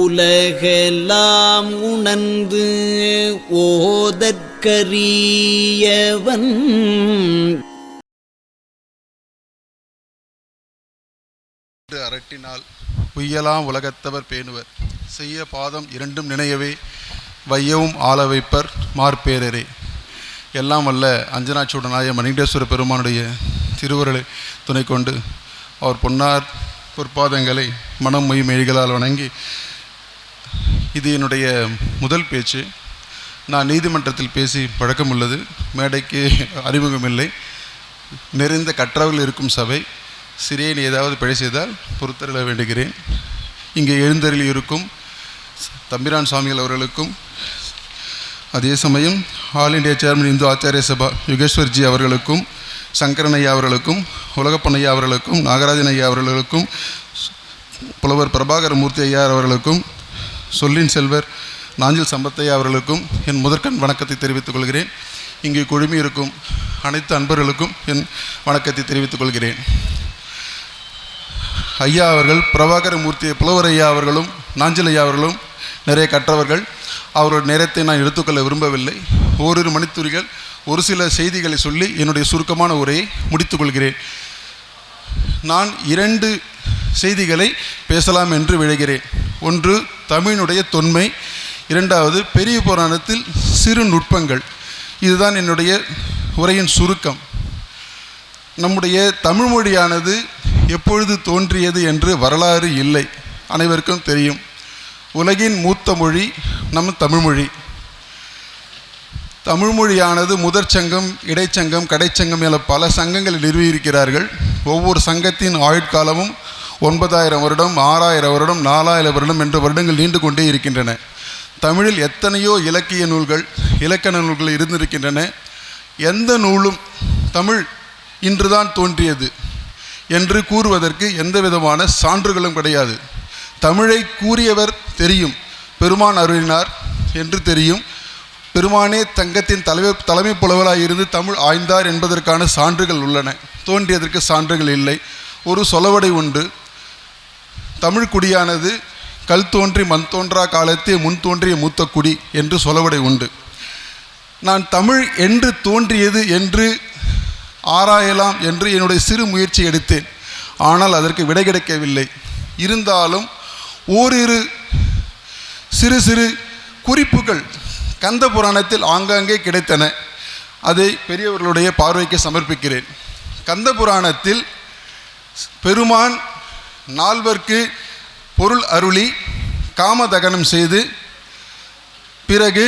உலகெல்லாம் உணர்ந்து ஓதற்கரியவன். என்று அரட்டினால் உய்யலாம் உலகத்தவர் பேணுவர். செய்ய பாதம் இரண்டும் நினையவே வையவும் ஆள வைப்பர் மார்பேரரே. எல்லாம் வல்ல அஞ்சனாச்சூடனாய மணிகண்டேஸ்வர பெருமானுடைய திருவருளை துணை கொண்டு அவர் பொன்னார் பொற்பாதங்களை மனம் மொய் மெழிகளால் வணங்கி இது என்னுடைய முதல் பேச்சு. நான் நீதிமன்றத்தில் பேசி பழக்கம் உள்ளது. மேடைக்கு அறிமுகம் இல்லை. நிறைந்த கற்றவர்கள் இருக்கும் சபை. சிறியன் ஏதாவது பிழை செய்தால் பொறுத்தருள வேண்டுகிறேன். இங்கே எழுந்தரில் இருக்கும் தம்பிரான் சுவாமிகள் அவர்களுக்கும் அதே சமயம் all India chairman Hindu Acharya Sabha Yugeswarji அவர்களுக்கும் சங்கரன் ஐயா அவர்களுக்கும் உலகப்பன் ஐயா அவர்களுக்கும் நாகராஜன் ஐயா அவர்களுக்கும் புலவர் பிரபாகர மூர்த்தி ஐயா அவர்களுக்கும் சொல்லின் செல்வர் நாஞ்சில் சம்பத்தையா அவர்களுக்கும் என் முதற்கண் வணக்கத்தை தெரிவித்துக் கொள்கிறேன். இங்கே குழுமி இருக்கும் அனைத்து அன்பர்களுக்கும் என் வணக்கத்தை தெரிவித்துக் கொள்கிறேன். ஐயா அவர்கள் பிரபாகர மூர்த்தி புலவர் ஐயா அவர்களும் நாஞ்சில் ஐயா அவர்களும் நிறைய கற்றவர்கள். அவரோட நேரத்தை நான் எடுத்துக்கொள்ள விரும்பவில்லை. ஓரிரு மணித்துறிகள் ஒரு சில செய்திகளை சொல்லி என்னுடைய சுருக்கமான உரையை முடித்துக் கொள்கிறேன். நான் இரண்டு செய்திகளை பேசலாம் என்று விழைகிறேன். ஒன்று தமிழினுடைய தொன்மை. இரண்டாவது பெரிய புராணத்தில் சிறு நுட்பங்கள். இதுதான் என்னுடைய உரையின் சுருக்கம். நம்முடைய தமிழ் மொழியானது எப்பொழுது தோன்றியது என்று வரலாறு இல்லை. அனைவருக்கும் தெரியும். உலகின் மூத்த மொழி நம் தமிழ்மொழி தமிழ்மொழியானது முதற் சங்கம் இடைச்சங்கம் கடைச்சங்கம் என பல சங்கங்களை நிறுவியிருக்கிறார்கள். ஒவ்வொரு சங்கத்தின் ஆயுட்காலமும் ஒன்பதாயிரம் வருடம் ஆறாயிரம் வருடம் நாலாயிரம் வருடம் என்ற வருடங்கள் நீண்டு கொண்டே இருக்கின்றன. தமிழில் எத்தனையோ இலக்கிய நூல்கள் இலக்கண நூல்கள் இருந்திருக்கின்றன. எந்த நூலும் தமிழ் இன்றுதான் தோன்றியது என்று கூறுவதற்கு எந்த விதமான சான்றுகளும் கிடையாது. தமிழை கூறியவர் தெரியும் பெருமான் அருளினார் என்று தெரியும். பெருமானே தங்கத்தின் தலைவர் தலைமை புலவராக இருந்து தமிழ் ஆய்ந்தார் என்பதற்கான சான்றுகள் உள்ளன. தோன்றியதற்கு சான்றுகள் இல்லை. ஒரு சொலவடை உண்டு. தமிழ் குடியானது கல் தோன்றி மண் தோன்றா காலத்தே முன் தோன்றிய மூத்த குடி என்று சொலவடை உண்டு. நான் தமிழ் என்று தோன்றியது என்று ஆராயலாம் என்று என்னுடைய சிறு முயற்சி எடுத்தேன். ஆனால் அதற்கு விடை கிடைக்கவில்லை. இருந்தாலும் ஓரிரு சிறு சிறு குறிப்புகள் கந்த புராணத்தில் ஆங்காங்கே கிடைத்தன. அதை பெரியவர்களுடைய பார்வைக்கு சமர்ப்பிக்கிறேன். கந்த புராணத்தில் பெருமான் நால்வர்க்கு பொருள் அருளி காமதகனம் செய்து பிறகு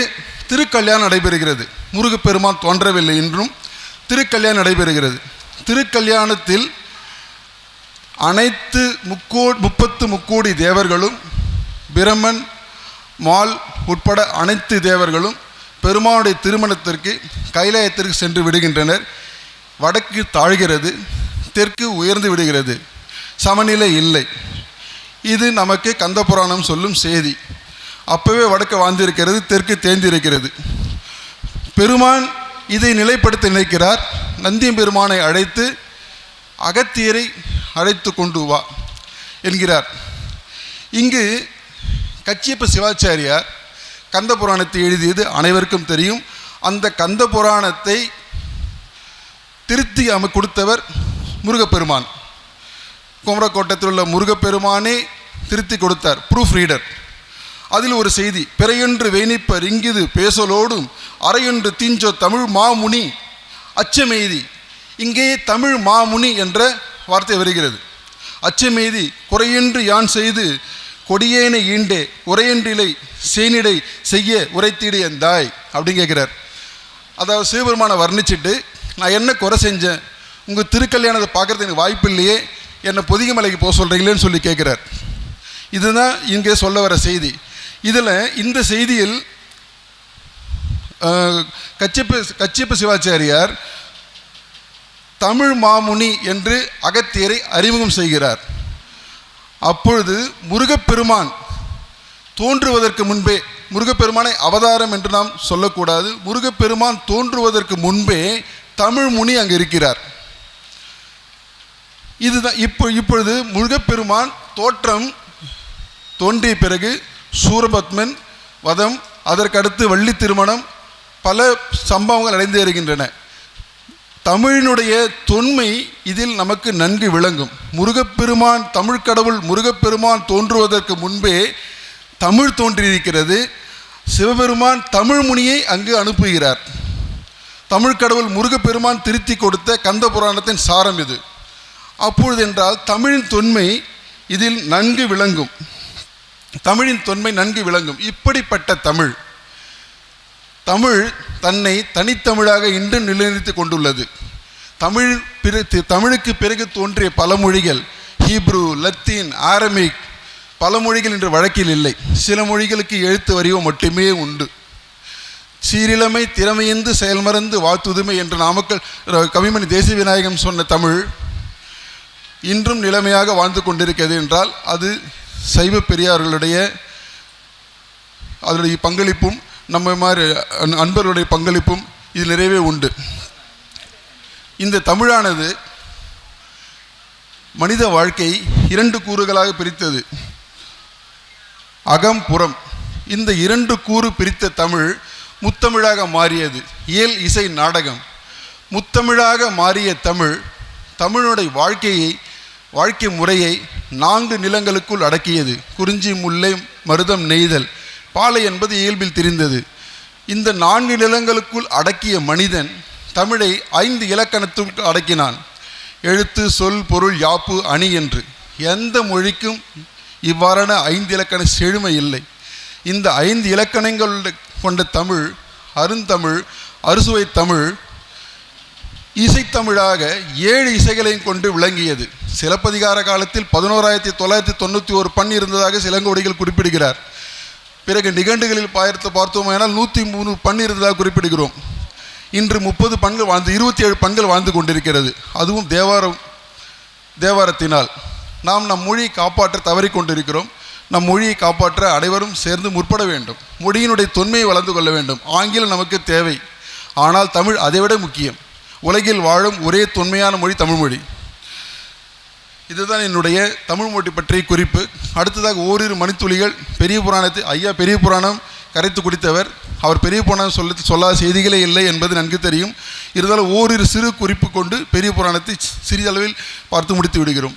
திருக்கல்யாணம் நடைபெறுகிறது. முருகப்பெருமான் தோன்றவில்லை என்றும் திருக்கல்யாணம் நடைபெறுகிறது. திருக்கல்யாணத்தில் அனைத்து முக்கோ முப்பத்து முக்கோடி தேவர்களும் பிரமன் மால் உட்பட அனைத்து தேவர்களும் பெருமானுடைய திருமணத்திற்கு கைலாயத்திற்கு சென்று விடுகின்றனர். வடக்கு தாழ்கிறது தெற்கு உயர்ந்து விடுகிறது. சமநிலை இல்லை. இது நமக்கு கந்த புராணம் சொல்லும் செய்தி. அப்பவே வடக்கு வாழ்ந்திருக்கிறது தெற்கு தேர்ந்திருக்கிறது பெருமான் இதை நிலைப்படுத்த நினைக்கிறார். நந்தியம் பெருமானை அழைத்து அகத்தியரை அழைத்து கொண்டு வா என்கிறார். இங்கு கச்சியப்ப சிவாச்சாரியார் கந்த புராணத்தை எழுதியது அனைவருக்கும் தெரியும். அந்த கந்த புராணத்தை திருத்தி அமை கொடுத்தவர் முருகப்பெருமான். குமரக்கோட்டத்தில் உள்ள முருகப்பெருமானே திருத்தி கொடுத்தார் ப்ரூஃப் ரீடர் அதில் ஒரு செய்தி பிறையொன்று வேணிப்பர் இங்கிது பேசலோடும் அறையொன்று தீஞ்சோ தமிழ் மாமுனி அச்சமெய்தி இங்கே தமிழ் மாமுனி என்ற வார்த்தை வருகிறது. அச்சமெய்தி குறையின்றி யான் செய்து கொடியேனை ஈண்டே உரையன்றிலை சேனிடை செய்ய உரைத்தீடு எந்தாய்? அப்படின்னு கேட்குறார். அதாவது சிவபெருமானை வர்ணிச்சிட்டு நான் என்ன குறை செஞ்சேன்? உங்கள் திருக்கல்யாணத்தை பார்க்குறது எனக்கு வாய்ப்பு இல்லையே. என்னை பொதிகமலைக்கு போக சொல்கிறீங்களேன்னு சொல்லி கேட்குறார். இதுதான் இங்கே சொல்ல வர செய்தி. இதில் இந்த செய்தியில் அஹ், கச்சிப்ப கச்சிப்ப சிவாச்சாரியார் தமிழ் மாமுனி என்று அகத்தியரை அறிமுகம் செய்கிறார். அப்பொழுது முருகப்பெருமான் தோன்றுவதற்கு முன்பே முருகப்பெருமானை அவதாரம் என்று நாம் சொல்லக்கூடாது. முருகப்பெருமான் தோன்றுவதற்கு முன்பே தமிழ் முனி அங்கே இருக்கிறார். இதுதான் இப்போ இப்பொழுது முருகப்பெருமான் தோற்றம் தோன்றிய பிறகு சூரபத்மன் வதம் அதற்கடுத்து வள்ளி திருமணம் பல சம்பவங்கள் அடைந்து இருக்கின்றன தமிழினுடைய தொன்மை இதில் நமக்கு நன்கு விளங்கும். முருகப்பெருமான் தமிழ் கடவுள் முருகப்பெருமான் தோன்றுவதற்கு முன்பே தமிழ் தோன்றியிருக்கிறது. சிவபெருமான் தமிழ் முனியை அங்கு அனுப்புகிறார். தமிழ் கடவுள் முருகப்பெருமான் திருத்தி கொடுத்த கந்த புராணத்தின் சாரம் இது. அப்பொழுது என்றால் தமிழின் தொன்மை இதில் நன்கு விளங்கும். தமிழின் தொன்மை நன்கு விளங்கும். இப்படிப்பட்ட தமிழ். தமிழ் தன்னை தனித்தமிழாக இன்று நிலைநிறுத்தி கொண்டுள்ளது. தமிழ் பிற தமிழுக்கு பிறகு தோன்றிய பல மொழிகள் ஹீப்ரு லத்தீன் ஆரமிக் பல மொழிகள் இன்று வழக்கில் இல்லை. சில மொழிகளுக்கு எழுத்து வடிவம் மட்டுமே உண்டு. சீரிழமை திறமையந்து செயல்மறந்து வாழ்த்துதுமை என்று நாமக்கல் கவிமணி தேசிய விநாயகம் சொன்ன தமிழ் இன்றும் நிலைமையாக வாழ்ந்து கொண்டிருக்கிறது என்றால் அது சைவ பெரியார்களுடைய அதனுடைய பங்களிப்பும் நம்ம மாதிரி அன்பர்களுடைய பங்களிப்பும் இது நிறையவே உண்டு. இந்த தமிழானது மனித வாழ்க்கை இரண்டு கூறுகளாக பிரித்தது. அகம் புறம். இந்த இரண்டு கூறு பிரித்த தமிழ் முத்தமிழாக மாறியது. இயல் இசை நாடகம். முத்தமிழாக மாறிய தமிழ் தமிழுடைய வாழ்க்கையை வாழ்க்கை முறையை நான்கு நிலங்களுக்குள் அடக்கியது. குறிஞ்சி முல்லை மருதம் நெய்தல். பாலை என்பது இயல்பில் தெரிந்தது. இந்த நான்கு நிலங்களுக்குள் அடக்கிய மனிதன் தமிழை ஐந்து இலக்கணத்துக்கு அடக்கினான். எழுத்து சொல் பொருள் யாப்பு அணி என்று. எந்த மொழிக்கும் இவ்வாறான ஐந்து இலக்கண செழுமை இல்லை. இந்த ஐந்து இலக்கணங்கள் கொண்ட தமிழ் அருந்தமிழ் அறுசுவை தமிழ் இசைத்தமிழாக ஏழு இசைகளையும் கொண்டு விளங்கியது. சிலப்பதிகார காலத்தில் பதினோராயிரத்தி தொள்ளாயிரத்தி தொண்ணூற்றி ஒரு பண் இருந்ததாக சிலங்கோடிகள் குறிப்பிடுகிறார். பிறகு நிகண்டுகளில் பார்த்து பார்த்தோமேனால் நூற்றி மூணு பண் இருந்ததாக குறிப்பிடுகிறோம். இன்று முப்பது பண்கள் வாழ்ந்து இருபத்தி ஏழு பண்கள் வாழ்ந்து கொண்டிருக்கிறது. அதுவும் தேவாரம் தேவாரத்தினால். நாம் நம் மொழியை காப்பாற்ற தவறிக்கொண்டிருக்கிறோம் நம் மொழியை காப்பாற்ற அனைவரும் சேர்ந்து முற்பட வேண்டும். மொழியினுடைய தொன்மையை வளர்ந்து கொள்ள வேண்டும். ஆங்கிலம் நமக்கு தேவை. ஆனால் தமிழ் அதைவிட முக்கியம். உலகில் வாழும் ஒரே தொன்மையான மொழி தமிழ்மொழி இதுதான் என்னுடைய தமிழ் மொழி பற்றிய குறிப்பு. அடுத்ததாக ஓரிரு மணித்துளிகள். பெரிய புராணத்தை ஐயா பெரிய புராணம் கரைத்து குடித்தவர். அவர் பெரிய புராணம் சொல்ல சொல்லாத செய்திகளே இல்லை என்பது நன்கு தெரியும். இருந்தாலும் ஓரிரு சிறு குறிப்பு கொண்டு பெரிய புராணத்தை சிறிதளவில் பார்த்து முடித்து விடுகிறோம்.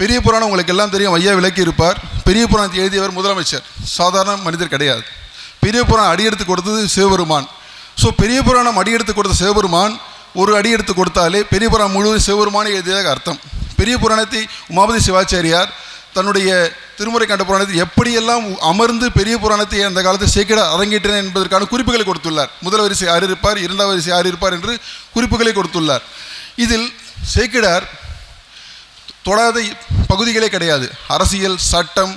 பெரிய புராணம் உங்களுக்கு எல்லாம் தெரியும். ஐயா விளக்கி இருப்பார். பெரிய புராணத்தை எழுதியவர் முதலமைச்சர். சாதாரண மனிதர் கிடையாது. பெரிய புராணம் அடியெடுத்து கொடுத்தது சிவபெருமான். ஸோ பெரிய புராணம் அடியெடுத்து கொடுத்த சிவபெருமான் ஒரு அடி எடுத்து கொடுத்தாலே பெரிய புராணம் முழுவதும் சிவபெருமானை எழுதியதாக அர்த்தம். பெரிய புராணத்தை உமாபதி சிவாச்சாரியார் தன்னுடைய திருமுறை கண்ட புராணத்தில் எப்படியெல்லாம் அமர்ந்து பெரிய புராணத்தை அந்த காலத்தில் சேக்கிட அரங்கேற்றினேன் என்பதற்கான குறிப்புகளை கொடுத்துள்ளார். முதல் வரிசை யார் இருப்பார் இரண்டாவது வரிசை யார் இருப்பார் என்று குறிப்புகளை கொடுத்துள்ளார். இதில் சேக்கிடார் தொடாத பகுதிகளே கிடையாது. அரசியல் சட்டம்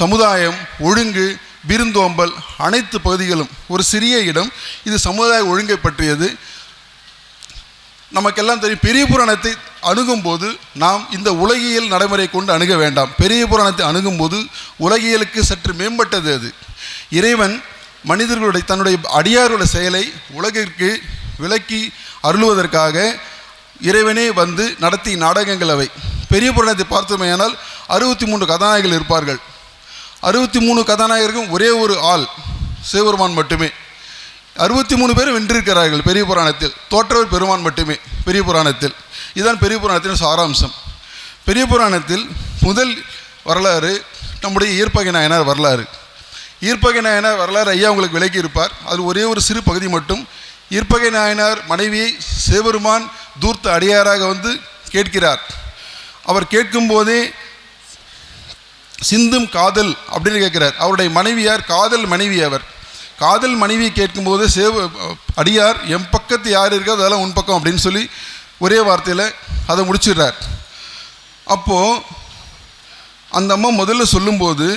சமுதாயம் ஒழுங்கு விருந்தோம்பல் அனைத்து பகுதிகளும் ஒரு சிறிய இடம். இது சமுதாய ஒழுங்கை பற்றியது. நமக்கெல்லாம் தெரியும் பெரிய புராணத்தை அணுகும்போது நாம் இந்த உலகியல் நடைமுறை கொண்டு அணுக வேண்டாம். பெரிய புராணத்தை அணுகும்போது உலகியலுக்கு சற்று மேம்பட்டது அது. இறைவன் மனிதர்களுடைய தன்னுடைய அடியாருடைய செயலை உலகிற்கு விளக்கி அருளுவதற்காக இறைவனே வந்து நடத்திய நாடகங்கள் அவை. பெரிய புராணத்தை பார்த்தோமேயானால் அறுபத்தி மூன்று கதாநாயகர்கள் இருப்பார்கள். அறுபத்தி மூணு கதாநாயகருக்கும் ஒரே ஒரு ஆள் சிவபெருமான் மட்டுமே. அறுபத்தி மூணு பேர் வென்றிருக்கிறார்கள் பெரிய புராணத்தில். தோற்றவர் பெருமான் மட்டுமே பெரிய புராணத்தில். இதுதான் பெரிய புராணத்தின் சாராம்சம். பெரிய புராணத்தில் முதல் வரலாறு நம்முடைய ஈர்ப்பகை நாயனார் வரலாறு. ஈர்ப்பகை நாயனார் வரலாறு ஐயா உங்களுக்கு விலக்கி இருப்பார் அது ஒரே ஒரு சிறு பகுதி மட்டும். ஈர்ப்பகை நாயனார் மனைவியை சிவபெருமான் தூர்த்த அடியாராக வந்து கேட்கிறார். அவர் கேட்கும்போதே சிந்தும் காதல் அப்படின்னு கேட்கிறார். அவருடைய மனைவியார் காதல் மனைவி அவர். காதல் மனைவி கேட்கும்போது சேவ அடியார் என் பக்கத்து யார் இருக்கோ அதெல்லாம் உன் பக்கம் அப்படின்னு சொல்லி ஒரே வார்த்தையில் அதை முடிச்சிடுறார். அப்போது அந்த அம்மா முதல்ல சொல்லும்போது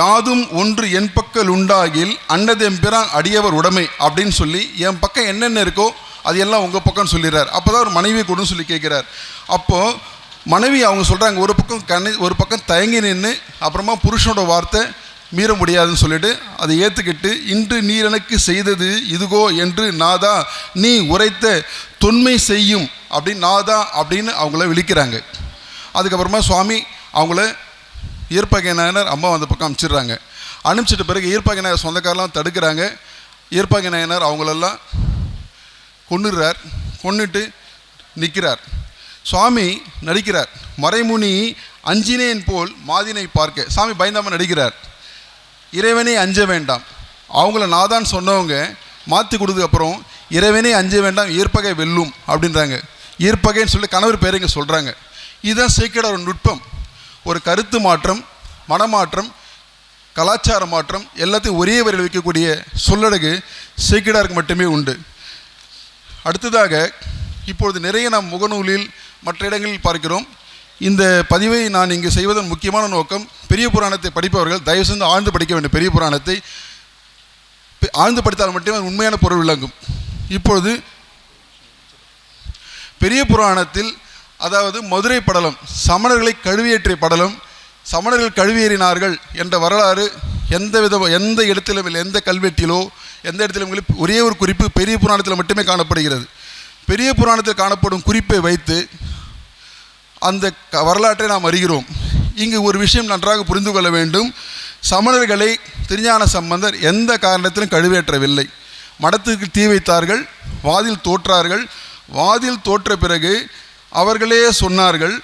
யாதும் ஒன்று என் பக்கல் உண்டாகில் அன்னதெம்பிரான் அடியவர் உடைமை அப்படின்னு சொல்லி என் பக்கம் என்னென்ன இருக்கோ அது எல்லாம் உங்கள் பக்கம்னு சொல்லிடுறார். அப்போ தான் ஒரு மனைவி கொடுன்னு சொல்லி கேட்குறார். அப்போது மனைவி அவங்க சொல்கிறாங்க ஒரு பக்கம் கண்ணி ஒரு பக்கம் தயங்கி நின்று அப்புறமா புருஷனோட வார்த்தை மீற முடியாதுன்னு சொல்லிட்டு அதை ஏற்றுக்கிட்டு இன்று நீர் எனக்கு செய்தது இதுகோ என்று நாதா நீ உரைத்த தொன்மை செய்யும் அப்படின்னு நாதா அப்படின்னு அவங்கள விழிக்கிறாங்க. அதுக்கப்புறமா சுவாமி அவங்கள ஈர்ப்பகைநாயனர் அம்மா அந்த பக்கம் அனுப்பிச்சிடுறாங்க அனுப்பிச்சிட்ட பிறகு ஈர்ப்பகை நாயர் சொந்தக்காரெல்லாம் தடுக்கிறாங்க. ஈர்ப்பகைநாயனர் அவங்களெல்லாம் கொன்னுடுறார். கொன்னுட்டு நிற்கிறார் சுவாமி நடிக்கிறார். மறைமுனி அஞ்சினேன் போல் மாதினை பார்க்க. சாமி பயந்தாமல் நடிக்கிறார். இறைவனே அஞ்ச வேண்டாம். அவங்கள நான் தான் சொன்னவங்க மாற்றி கொடுத்ததுக்கப்புறம் இறைவனே அஞ்ச வேண்டாம் ஈர்ப்பகை வெல்லும் அப்படின்றாங்க. ஈர்ப்பகைன்னு சொல்லி கணவர் பேர் இங்கே சொல்கிறாங்க இதுதான் சீக்கிர ஒரு நுட்பம். ஒரு கருத்து மாற்றம் மனமாற்றம் கலாச்சார மாற்றம் எல்லாத்தையும் ஒரே வரையில் வைக்கக்கூடிய சொல்லடகு சீக்கிராருக்கு மட்டுமே உண்டு. அடுத்ததாக இப்பொழுது நிறைய நாம் முகநூலில் மற்ற இடங்களில் பார்க்கிறோம். இந்த பதிவை நான் இங்கு செய்வதன் முக்கியமான நோக்கம் பெரிய புராணத்தை படிப்பவர்கள் தயவு செய்து ஆழ்ந்து படிக்க வேண்டும். பெரிய புராணத்தை ஆழ்ந்து படித்தால் மட்டுமே உண்மையான பொருள் விளங்கும். இப்பொழுது பெரிய புராணத்தில் அதாவது மதுரை படலம் சமணர்களை கழுவியேற்றிய படலம் சமணர்கள் கழுவியேறினார்கள் என்ற வரலாறு எந்த வித எந்த இடத்திலும் இல்லை. எந்த கல்வெட்டிலோ எந்த இடத்திலும் இல்லை. ஒரே ஒரு குறிப்பு பெரிய புராணத்தில் மட்டுமே காணப்படுகிறது. பெரிய புராணத்தில் காணப்படும் குறிப்பை வைத்து அந்த க- வரலாற்றை நாம் அறிகிறோம். இங்கு ஒரு விஷயம் நன்றாக புரிந்து கொள்ள வேண்டும். சமணர்களை திருஞான சம்பந்தர் எந்த காரணத்திலும் கழுவேற்றவில்லை. மடத்துக்கு தீ வைத்தார்கள் வாதில் தோற்றார்கள். வாதில் தோற்ற பிறகு அவர்களே சொன்னார்கள்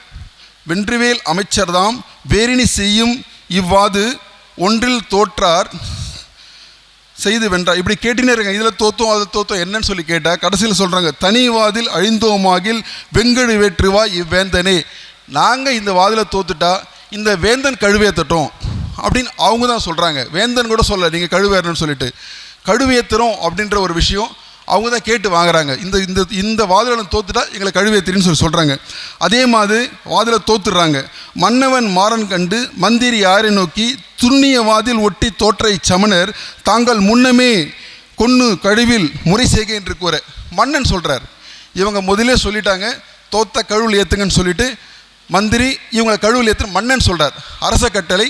வென்றுவேல் அமைச்சர்தாம் வேரினி செய்யும் இவ்வாது ஒன்றில் தோற்றார் செய்து வென்றார் இப்படி கேட்டுனே இருக்காங்க இதில் தோத்தோம் அதை தோத்தோம். என்னன்னு சொல்லி கேட்டால் கடைசியில் சொல்கிறாங்க தனி வாதில் அழிந்தோமாகில் வெங்கடு வேற்றுவா இவ்வேந்தனே. நாங்கள் இந்த வாதில் தோத்துட்டா இந்த வேந்தன் கழுவேத்தட்டும் அப்படின்னு அவங்க தான் சொல்கிறாங்க வேந்தன் கூட சொல்ல நீங்கள் கழுவேறணும்னு சொல்லிட்டு. கழுவேத்துறோம் அப்படின்ற ஒரு விஷயம் அவங்க தான் கேட்டு வாங்குறாங்க. இந்த இந்த இந்த வாதில் தோத்துட்டா எங்களை கழுவேத்திரின்னு சொல்லி சொல்கிறாங்க அதே மாதிரி வாதில தோத்துடுறாங்க. மன்னவன் மாறன் கண்டு மந்திரி யாரை நோக்கி துண்ணிய வாதில் ஒட்டி தோற்றை சமணர் தாங்கள் முன்னமே கொன்று கழுவில் முறை செய்க என்று கூற மன்னன் சொல்கிறார் இவங்க முதலே சொல்லிட்டாங்க தோத்த கழுவில் ஏற்றுங்கன்னு சொல்லிட்டு மந்திரி இவங்களை கழுவில் ஏற்று மன்னன் சொல்கிறார் அரச கட்டளை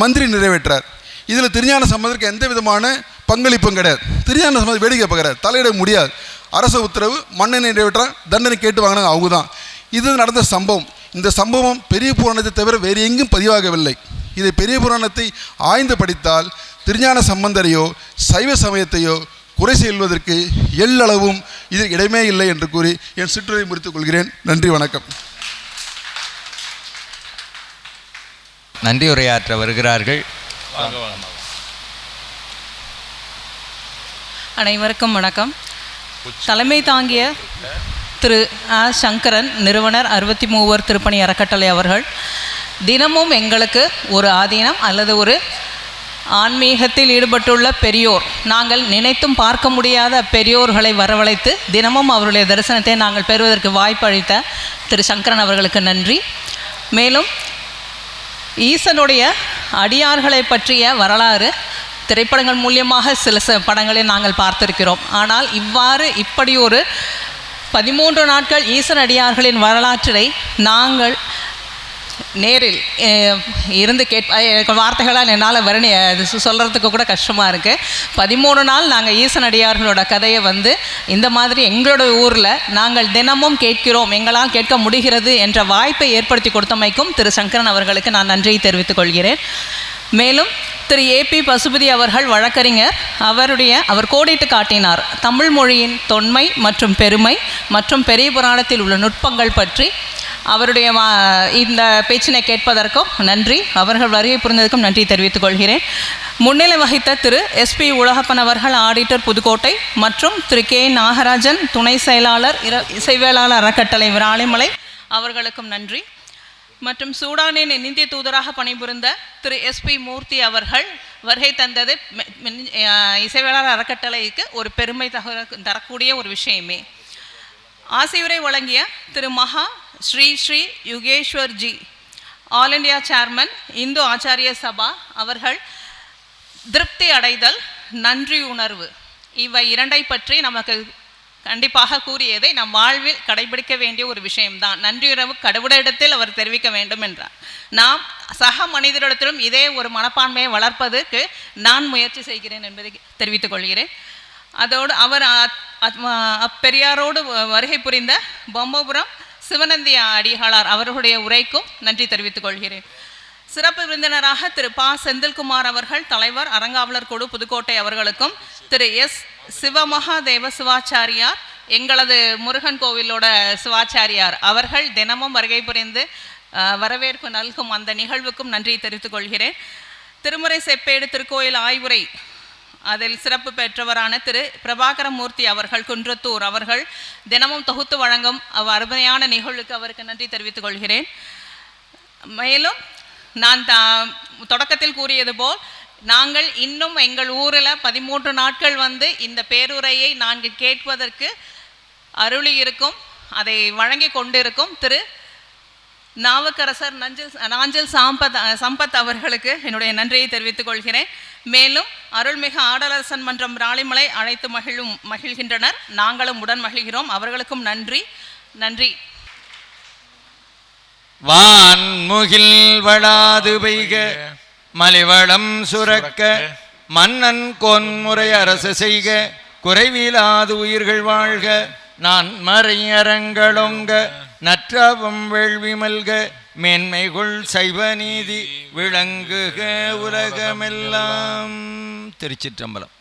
மந்திரி நிறைவேற்றார். இதில் திருஞான சம்பந்தருக்கு எந்த விதமான பங்களிப்பும் கிடையாது. திருஞான சம்பந்தம் வேடிக்கை பார்க்குறாரு. தலையிட முடியாது. அரச உத்தரவு மன்னனை நிறைவேற்றார் தண்டனை கேட்டு வாங்கினாங்க அவங்க தான் இது நடந்த சம்பவம். இந்த சம்பவம் பெரிய புராணத்தை தவிர வேறு எங்கும் பதிவாகவில்லை. இதை பெரிய புராணத்தை ஆய்ந்து படித்தால் திருஞான சம்பந்தரையோ சைவ சமயத்தையோ குறை செல்வதற்கு எள்ளளவும் இது இடமே இல்லை என்று கூறி என் சிற்றுரை முடித்துக் கொள்கிறேன். நன்றி வணக்கம். நன்றி உரையாற்ற வருகிறார்கள். அனைவருக்கும் வணக்கம். தலைமை தாங்கிய திரு ஆ. சங்கரன் நிறுவனர் அறுபத்தி மூவர் திருப்பணி அறக்கட்டளை அவர்கள் தினமும் எங்களுக்கு ஒரு ஆதீனம் அல்லது ஒரு ஆன்மீகத்தில் ஈடுபட்டுள்ள பெரியோர் நாங்கள் நினைத்தும் பார்க்க முடியாத பெரியோர்களை வரவழைத்து தினமும் அவருடைய தரிசனத்தை நாங்கள் பெறுவதற்கு வாய்ப்பு அளித்த திரு. சங்கரன் அவர்களுக்கு நன்றி. மேலும் ஈசனுடைய அடியார்களை பற்றிய வரலாறு திரைப்படங்கள் மூலியமாக சில சில படங்களை நாங்கள் பார்த்திருக்கிறோம். ஆனால் இவ்வாறு இப்படி ஒரு பதிமூன்று நாட்கள் ஈசன் அடியார்களின் வரலாற்றை நாங்கள் நேரில் இருந்து கேட் வார்த்தைகளால் என்னால் வரணி அது சொல்கிறதுக்கு கூட கஷ்டமாக இருக்குது பதிமூணு நாள் நாங்கள் ஈசன் அடியார்களோட கதையை வந்து இந்த மாதிரி எங்களோட ஊரில் நாங்கள் தினமும் கேட்கிறோம். எங்களால் கேட்க முடிகிறது என்ற வாய்ப்பை ஏற்படுத்தி கொடுத்தமைக்கும் திரு சங்கரன் அவர்களுக்கு நான் நன்றியை தெரிவித்துக் கொள்கிறேன். மேலும் திரு ஏபி பசுபதி அவர்கள் வழக்கறிஞர். அவருடைய அவர் கோடிட்டு காட்டினார். தமிழ் மொழியின் தொன்மை மற்றும் பெருமை மற்றும் பெரிய புராணத்தில் உள்ள நுட்பங்கள் பற்றி. அவருடைய வா- இந்த பேச்சினை கேட்பதற்கும் நன்றி. அவர்கள் வருகை புரிந்ததற்கும் நன்றி தெரிவித்துக் கொள்கிறேன். முன்னிலை வகித்த திரு எஸ்பி உலகப்பன் அவர்கள் ஆடிட்டர் புதுக்கோட்டை மற்றும் திரு கே நாகராஜன் துணை செயலாளர் இசைவேளாளர் அறக்கட்டளை விராலிமலை. அவர்களுக்கும் நன்றி. மற்றும் சூடானின் இந்திய தூதராக பணிபுரிந்த திரு எஸ்பி மூர்த்தி அவர்கள் வருகை தந்தது இசைவேளாளர் அறக்கட்டளைக்கு ஒரு பெருமை தக தரக்கூடிய ஒரு விஷயமே. ஆசியுரை வழங்கிய திரு மகா Shri Shri Yugeswarji all India chairman Hindu Acharya Sabha அவர்கள் திருப்தி அடைதல் நன்றி உணர்வு. இவை இரண்டை பற்றி நமக்கு கண்டிப்பாக கூறியதை நம் வாழ்வில் கடைபிடிக்க வேண்டிய ஒரு விஷயம்தான். நன்றியுறவு கடவுளிடத்தில் அவர் தெரிவிக்க வேண்டும் என்றார். நாம் சக மனிதரிடத்திலும் இதே ஒரு மனப்பான்மையை வளர்ப்பதற்கு நான் முயற்சி செய்கிறேன் என்பதை தெரிவித்துக் கொள்கிறேன். அதோடு அவர் அப்பெரியாரோடு வருகை புரிந்த பொம்மபுரம் சிவனந்தி அடிகளார் அவர்களுடைய உரைக்கும் நன்றி தெரிவித்துக் கொள்கிறேன். சிறப்பு விருந்தினராக திரு பா. செந்தில்குமார் அவர்கள் தலைவர் அரங்காவலர் குழு புதுக்கோட்டை அவர்களுக்கும் திரு எஸ். சிவமகாதேவ சிவாச்சாரியார் எங்களது முருகன் கோவிலோட சிவாச்சாரியார் அவர்கள் தினமும் வருகை புரிந்து வரவேற்பு நல்கும் அந்த நிகழ்வுக்கும் நன்றி தெரிவித்துக் கொள்கிறேன். திருமுறை செப்பேடு திருக்கோயில் ஆய்வுரை அதில் சிறப்பு பெற்றவரான திரு. பிரபாகரமூர்த்தி அவர்கள் குன்றத்தூர் அவர்கள் தினமும் தொகுத்து வழங்கும் அவ் அருமையான நிகழ்வுக்கு அவருக்கு நன்றி தெரிவித்துக் கொள்கிறேன். மேலும் நான் தொடக்கத்தில் கூறியது போல் நாங்கள் இன்னும் எங்கள் ஊரில் பதிமூன்று நாட்கள் வந்து இந்த பேருரையை நாங்கள் கேட்பதற்கு அருளி இருக்கும் அதை வழங்கி கொண்டிருக்கும் திரு நாவுக்கரசர் நஞ்சில் நாஞ்சில் சாம்பத் சம்பத் அவர்களுக்கு என்னுடைய நன்றியை தெரிவித்துக் கொள்கிறேன். மேலும் அருள்மிகு ஆடலரசன் மன்றம் ராளிமலை அழைத்து மகிழும் மகிழ்கின்றனர். நாங்களும் உடன் மகிழ்கிறோம். அவர்களுக்கும் நன்றி. நன்றி. வான்முகில் வளாது பெய்க. மலிவளம் சுரக்க மன்னன் கொன்முறை அரசு செய்க குறைவிலாது உயிர்கள் வாழ்க நான் மறையரங்களொங்க நற்றவம் வேள்வி மல்க மேன்மைகுள் சைவ நீதி விளங்குக உலகமெல்லாம். திருச்சிற்றம்பலம்.